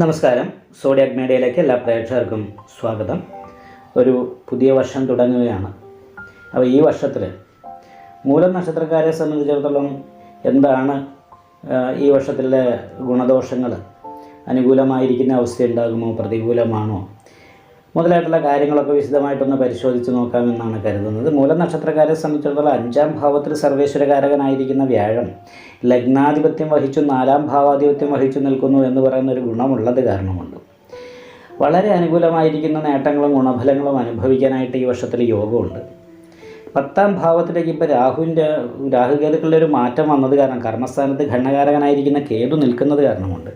നമസ്കാരം. സോഡിയാക് മീഡിയയിലേക്ക് എല്ലാ പ്രേക്ഷകർക്കും സ്വാഗതം. ഒരു പുതിയ വർഷം തുടങ്ങുകയാണ്. അപ്പോൾ ഈ വർഷത്തിൽ മൂലം നക്ഷത്രക്കാരെ സംബന്ധിച്ചിടത്തോളം എന്താണ് ഈ വർഷത്തിലെ ഗുണദോഷങ്ങൾ അനുകൂലമായിരിക്കുന്ന അവസ്ഥ ഉണ്ടാകുമോ പ്രതികൂലമാണോ? മുതലായിട്ടുള്ള കാര്യങ്ങളൊക്കെ വിശദമായിട്ടൊന്ന് പരിശോധിച്ച് നോക്കാമെന്നാണ് കരുതുന്നത്. മൂലം നക്ഷത്രക്കാരെ സംബന്ധിച്ചിടത്തോളം അഞ്ചാം ഭാവത്തിൽ സർവേശ്വരകാരകനായിരിക്കുന്ന വ്യാഴം ലഗ്നാധിപത്യം വഹിച്ചു നാലാം ഭാവാധിപത്യം വഹിച്ചു നിൽക്കുന്നു എന്ന് പറയുന്ന ഒരു ഗുണമുള്ളത് കാരണമുണ്ട്. വളരെ അനുകൂലമായിരിക്കുന്ന നേട്ടങ്ങളും ഗുണഫലങ്ങളും അനുഭവിക്കാനായിട്ട് ഈ വർഷത്തിൽ യോഗമുണ്ട്. പത്താം ഭാവത്തിലേക്ക് ഇപ്പോൾ രാഹുവിന്റെ ഒരു മാറ്റം വന്നത് കാരണം കർമ്മസ്ഥാനത്ത് ഘടനകാരകനായിരിക്കുന്ന കേതു നിൽക്കുന്നത് കാരണമുണ്ട്.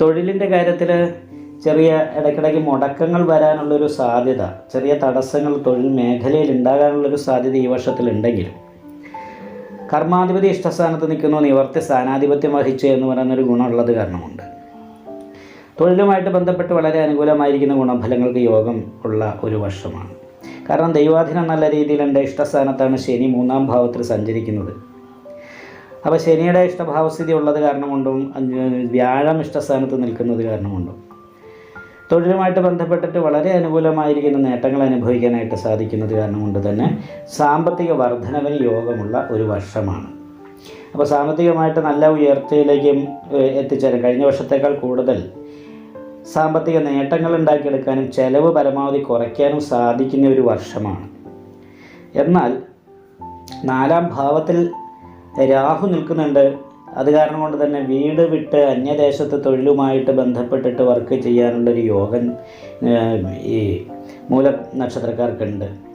തൊഴിലിന്റെ കാര്യത്തിൽ ചെറിയ ഇടയ്ക്കിടയ്ക്ക് മുടക്കങ്ങൾ വരാനുള്ളൊരു സാധ്യത ചെറിയ തടസ്സങ്ങൾ തൊഴിൽ മേഖലയിൽ ഉണ്ടാകാനുള്ളൊരു സാധ്യത ഈ വർഷത്തിലുണ്ടെങ്കിലും. കർമാധിപതി ഇഷ്ടസ്ഥാനത്ത് നിൽക്കുന്നു നിവർത്തി സ്ഥാനാധിപത്യം വഹിച്ചു എന്ന് പറയുന്നൊരു ഗുണമുള്ളത് കാരണമുണ്ട്. തൊഴിലുമായിട്ട് ബന്ധപ്പെട്ട് വളരെ അനുകൂലമായിരിക്കുന്ന ഗുണഫലങ്ങൾക്ക് യോഗം ഉള്ള ഒരു വർഷമാണ്. കാരണം ദൈവാധീനം നല്ല രീതിയിലുണ്ട് ഇഷ്ടസ്ഥാനത്താണ് ശനി മൂന്നാം ഭാവത്തിൽ സഞ്ചരിക്കുന്നത്. അപ്പോൾ ശനിയുടെ ഇഷ്ടഭാവസ്ഥിതി ഉള്ളത് കാരണം കൊണ്ടും വ്യാഴം ഇഷ്ടസ്ഥാനത്ത് നിൽക്കുന്നത് കാരണം കൊണ്ടും തൊഴിലുമായിട്ട് ബന്ധപ്പെട്ടിട്ട് വളരെ അനുകൂലമായിരിക്കുന്ന നേട്ടങ്ങൾ അനുഭവിക്കാനായിട്ട് സാധിക്കുന്നത് കാരണം കൊണ്ട് തന്നെ സാമ്പത്തിക വർധനവിന് യോഗമുള്ള ഒരു വർഷമാണ്. അപ്പോൾ സാമ്പത്തികമായിട്ട് നല്ല ഉയർച്ചയിലേക്കും എത്തിച്ചേരാൻ കഴിഞ്ഞ വർഷത്തേക്കാൾ കൂടുതൽ സാമ്പത്തിക നേട്ടങ്ങൾ ഉണ്ടാക്കിയെടുക്കാനും ചെലവ് പരമാവധി കുറയ്ക്കാനും സാധിക്കുന്ന ഒരു വർഷമാണ്. എന്നാൽ നാലാം ഭാവത്തിൽ രാഹു നിൽക്കുന്നുണ്ട്. അത് കാരണം കൊണ്ട് തന്നെ വീട് വിട്ട് അന്യദേശത്ത് തൊഴിലുമായിട്ട് ബന്ധപ്പെട്ടിട്ട് വർക്ക് ചെയ്യാനുള്ളൊരു യോഗം ഈ മൂല നക്ഷത്രക്കാർക്കുണ്ട്.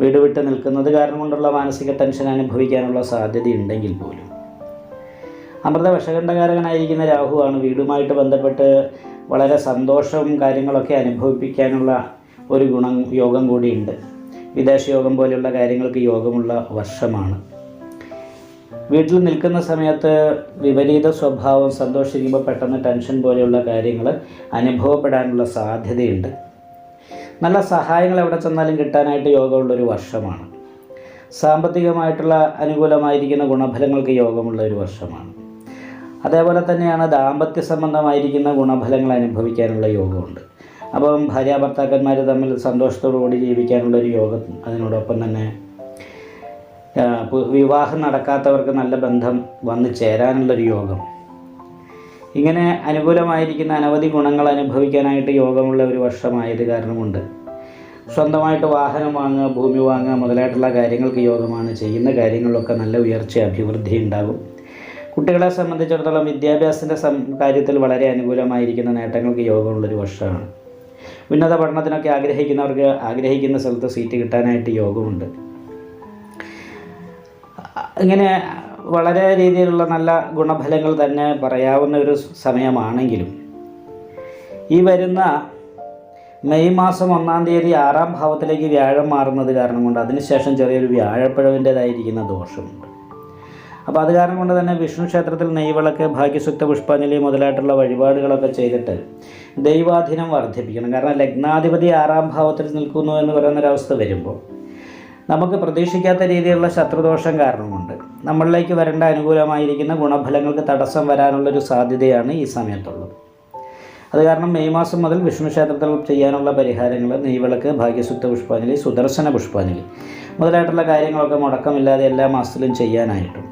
വീട് വിട്ട് നിൽക്കുന്നത് കാരണം കൊണ്ടുള്ള മാനസിക ടെൻഷൻ അനുഭവിക്കാനുള്ള സാധ്യതയുണ്ടെങ്കിൽ പോലും. അമൃത വിഷകണ്ഠകാരകനായിരിക്കുന്ന രാഹുവാണ് വീടുമായിട്ട് ബന്ധപ്പെട്ട് വളരെ സന്തോഷവും കാര്യങ്ങളൊക്കെ അനുഭവിപ്പിക്കാനുള്ള ഒരു ഗുണം യോഗം കൂടിയുണ്ട്. വിദേശ യോഗം പോലെയുള്ള കാര്യങ്ങൾക്ക് യോഗമുള്ള വർഷമാണ്. വീട്ടിൽ നിൽക്കുന്ന സമയത്ത് വിപരീത സ്വഭാവം സന്തോഷിക്കുമ്പോൾ പെട്ടെന്ന് ടെൻഷൻ പോലെയുള്ള കാര്യങ്ങൾ അനുഭവപ്പെടാനുള്ള സാധ്യതയുണ്ട്. നല്ല സഹായങ്ങൾ എവിടെ ചെന്നാലും കിട്ടാനായിട്ട് യോഗമുള്ളൊരു വർഷമാണ്. സാമ്പത്തികമായിട്ടുള്ള അനുകൂലമായിരിക്കുന്ന ഗുണഫലങ്ങൾക്ക് യോഗമുള്ള ഒരു വർഷമാണ്. അതേപോലെ തന്നെയാണ് ദാമ്പത്യ സംബന്ധമായിരിക്കുന്ന ഗുണഫലങ്ങൾ അനുഭവിക്കാനുള്ള യോഗമുണ്ട്. അപ്പം ഭാര്യ ഭർത്താക്കന്മാർ തമ്മിൽ സന്തോഷത്തോടു കൂടി ജീവിക്കാനുള്ള ഒരു യോഗം അതിനോടൊപ്പം തന്നെ വിവാഹം നടക്കാത്തവർക്ക് നല്ല ബന്ധം വന്നു ചേരാനുള്ളൊരു യോഗം. ഇങ്ങനെ അനുകൂലമായിരിക്കുന്ന അനവധി ഗുണങ്ങൾ അനുഭവിക്കാനായിട്ട് യോഗമുള്ള ഒരു വർഷമായത് കാരണമുണ്ട്. സ്വന്തമായിട്ട് വാഹനം വാങ്ങുക ഭൂമി വാങ്ങുക മുതലായിട്ടുള്ള കാര്യങ്ങൾക്ക് യോഗമാണ്. ചെയ്യുന്ന കാര്യങ്ങളിലൊക്കെ നല്ല ഉയർച്ച അഭിവൃദ്ധി ഉണ്ടാകും. കുട്ടികളെ സംബന്ധിച്ചിടത്തോളം വിദ്യാഭ്യാസത്തിന്റെ കാര്യത്തിൽ വളരെ അനുകൂലമായിരിക്കുന്ന നേട്ടങ്ങൾക്ക് യോഗമുള്ളൊരു വർഷമാണ്. ഉന്നത പഠനത്തിനൊക്കെ ആഗ്രഹിക്കുന്നവർക്ക് ആഗ്രഹിക്കുന്ന സ്ഥലത്ത് സീറ്റ് കിട്ടാനായിട്ട് യോഗമുണ്ട്. ഇങ്ങനെ വളരെ രീതിയിലുള്ള നല്ല ഗുണഫലങ്ങൾ തന്നെ പറയാവുന്ന ഒരു സമയമാണെങ്കിലും ഈ വരുന്ന മെയ് മാസം ഒന്നാം തീയതി ആറാം ഭാവത്തിലേക്ക് വ്യാഴം മാറുന്നത് കാരണം കൊണ്ട് അതിനുശേഷം ചെറിയൊരു വ്യാഴപ്പിഴവിന്റേതായിരിക്കുന്ന ദോഷമുണ്ട്. അപ്പോൾ അത് കാരണം കൊണ്ട് തന്നെ വിഷ്ണു ക്ഷേത്രത്തിൽ നെയ്വിളക്ക് ഭാഗ്യസുക്ത പുഷ്പാഞ്ജലി മുതലായിട്ടുള്ള വഴിപാടുകളൊക്കെ ചെയ്തിട്ട് ദൈവാധീനം വർദ്ധിപ്പിക്കണം. കാരണം ലഗ്നാധിപതി ആറാം ഭാവത്തിൽ നിൽക്കുന്നു എന്ന് പറയുന്നൊരവസ്ഥ വരുമ്പോൾ നമുക്ക് പ്രതീക്ഷിക്കാത്ത രീതിയിലുള്ള ശത്രുദോഷം കാരണമുണ്ട്. നമ്മളിലേക്ക് വരേണ്ട അനുകൂലമായിരിക്കുന്ന ഗുണഫലങ്ങൾക്ക് തടസ്സം വരാനുള്ളൊരു സാധ്യതയാണ് ഈ സമയത്തുള്ളത്. അത് കാരണം മെയ് മാസം മുതൽ വിഷ്ണു ക്ഷേത്രത്തിൽ ചെയ്യാനുള്ള പരിഹാരങ്ങൾ നെയ്വിളക്ക് ഭാഗ്യസുദ്ധ പുഷ്പാഞ്ജലി സുദർശന പുഷ്പാഞ്ജലി മുതലായിട്ടുള്ള കാര്യങ്ങളൊക്കെ മുടക്കമില്ലാതെ എല്ലാ മാസത്തിലും ചെയ്യാനായിട്ടും.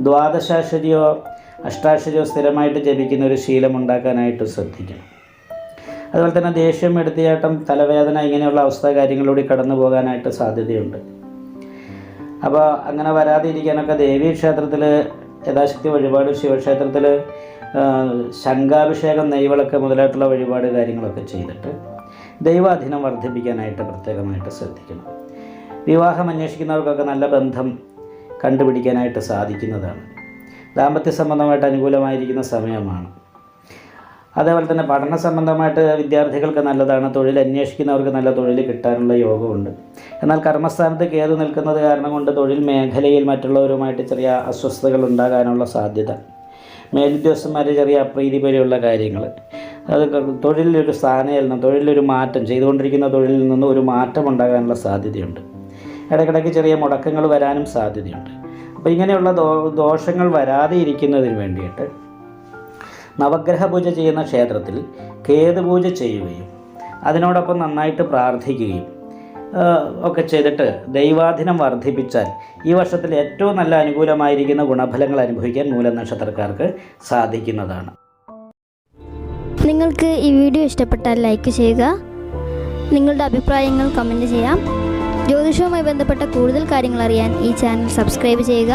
ദ്വാദശാശ്വരിയോ അഷ്ടാശ്വരിയോ സ്ഥിരമായിട്ട് ജപിക്കുന്ന ഒരു ശീലം ഉണ്ടാക്കാനായിട്ട് ശ്രദ്ധിക്കണം. അതുപോലെ തന്നെ ദേഷ്യം എടുത്തിയാട്ടം തലവേദന ഇങ്ങനെയുള്ള അവസ്ഥ കാര്യങ്ങളിലൂടെ കടന്നു പോകാനായിട്ട് സാധ്യതയുണ്ട്. അപ്പോൾ അങ്ങനെ വരാതിരിക്കാനൊക്കെ ദേവീ ക്ഷേത്രത്തിൽ യഥാശക്തി വഴിപാട് ശിവക്ഷേത്രത്തിൽ ശംഖാഭിഷേകം നെയ്വിളക്ക് മുതലായിട്ടുള്ള വഴിപാട് കാര്യങ്ങളൊക്കെ ചെയ്തിട്ട് ദൈവാധീനം വർദ്ധിപ്പിക്കാനായിട്ട് പ്രത്യേകമായിട്ട് ശ്രദ്ധിക്കണം. വിവാഹം അന്വേഷിക്കുന്നവർക്കൊക്കെ നല്ല ബന്ധം കണ്ടുപിടിക്കാനായിട്ട് സാധിക്കുന്നതാണ്. ദാമ്പത്യ സംബന്ധമായിട്ട് അനുകൂലമായിരിക്കുന്ന സമയമാണ്. അതേപോലെ തന്നെ പഠന സംബന്ധമായിട്ട് വിദ്യാർത്ഥികൾക്ക് നല്ലതാണ്. തൊഴിൽ അന്വേഷിക്കുന്നവർക്ക് നല്ല തൊഴിൽ കിട്ടാനുള്ള യോഗമുണ്ട് എന്നാൽ കർമ്മസ്ഥാനത്ത് കേതു നിൽക്കുന്നത് കാരണം കൊണ്ട് തൊഴിൽ മേഖലയിൽ മറ്റുള്ളവരുമായിട്ട് ചെറിയ അസ്വസ്ഥതകൾ ഉണ്ടാകാനുള്ള സാധ്യത. മേലുദ്യോഗസ്ഥന്മാർ ചെറിയ അപ്രീതി പോലെയുള്ള കാര്യങ്ങൾ അത് തൊഴിലൊരു സ്ഥാനചലനം തൊഴിലൊരു മാറ്റം ചെയ്തുകൊണ്ടിരിക്കുന്ന തൊഴിലിൽ നിന്ന് ഒരു മാറ്റം ഉണ്ടാകാനുള്ള സാധ്യതയുണ്ട്. ഇടയ്ക്കിടയ്ക്ക് ചെറിയ മുടക്കങ്ങൾ വരാനും സാധ്യതയുണ്ട്. അപ്പോൾ ഇങ്ങനെയുള്ള ദോഷങ്ങൾ വരാതെ ഇരിക്കുന്നതിന് വേണ്ടിയിട്ട് നവഗ്രഹ പൂജ ചെയ്യുന്ന ക്ഷേത്രത്തിൽ കേതു പൂജ ചെയ്യുകയും അതിനോടൊപ്പം നന്നായിട്ട് പ്രാർത്ഥിക്കുകയും ഒക്കെ ചെയ്തിട്ട് ദൈവാധീനം വർദ്ധിപ്പിച്ചാൽ ഈ വർഷത്തിൽ ഏറ്റവും നല്ല അനുകൂലമായിരിക്കുന്ന ഗുണഫലങ്ങൾ അനുഭവിക്കാൻ മൂലനക്ഷത്രക്കാർക്ക് സാധിക്കുന്നതാണ്. നിങ്ങൾക്ക് ഈ വീഡിയോ ഇഷ്ടപ്പെട്ടാൽ ലൈക്ക് ചെയ്യുക. നിങ്ങളുടെ അഭിപ്രായങ്ങൾ കമന്റ് ചെയ്യാം. ജ്യോതിഷവുമായി ബന്ധപ്പെട്ട കൂടുതൽ കാര്യങ്ങൾ അറിയാൻ ഈ ചാനൽ സബ്സ്ക്രൈബ് ചെയ്യുക.